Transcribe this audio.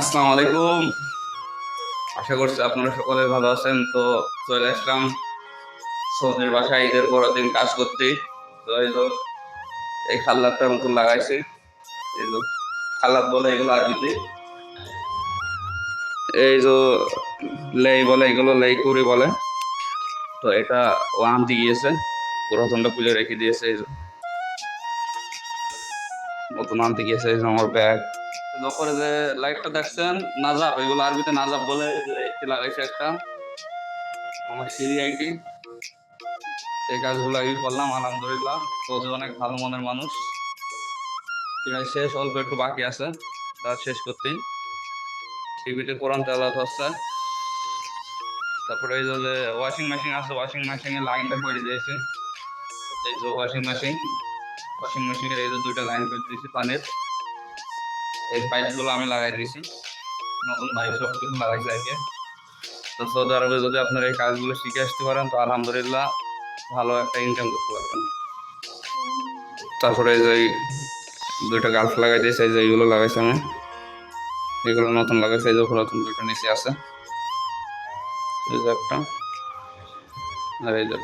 আসসালামু আলাইকুম। আশা করছি আপনারা সকলে ভালো আছেন। তো চলে আসলাম সৌদির বাসায়, ঈদের পরের দিন কাজ করতে। তো এই তো এই লাগাইছে। এই তো খাল্লার বলে এগুলো আরবিতে। এই যে লেই বলে এগুলো লেই কুড়ি বলে। তো এটা ও আনতে গিয়েছে পুরাতনটা খুলে রেখে দিয়েছে। এই। নতুন আনতে গিয়েছে আমার ব্যাগ। করে যে লাইটটা দেখছেন নাজাব এগুলো আরবিতে নাজাব বলে লাগাইছে একটা। আমার সিরি আইডি এই কাজগুলো আমি করলাম, আলহামদুলিল্লাহ। তো অনেক ভালো মনের মানুষ। শেষ, অল্প একটু বাকি আছে। তা শেষ করতেই। টিভিতে কোরআন তেলাত হচ্ছে। তারপরে এই যে ওয়াশিং মেশিন আছে ওয়াশিং মেশিনের লাইনটা করে দিয়েছে। এই যে ওয়াশিং মেশিন ওয়াশিং মেশিনের এই যে দুইটা লাইন করে দিয়েছি পানির এই পাইপগুলো আমি লাগাই দিয়েছি নতুন ভাই সব তো সৌদি আরবে যদি আপনারা এই কাজগুলো শিখে আসতে পারেন, তো আলহামদুলিল্লাহ ভালো একটা ইনকাম করতে পারবেন। তারপরে যে দুইটা গাছ লাগাই দিয়েছে যে এইগুলো লাগাইছে আমি। এগুলো নতুন লাগাইছে, এই যে পুরাতন দুইটা নিচে আছে। এই যে একটা। আর এই যে।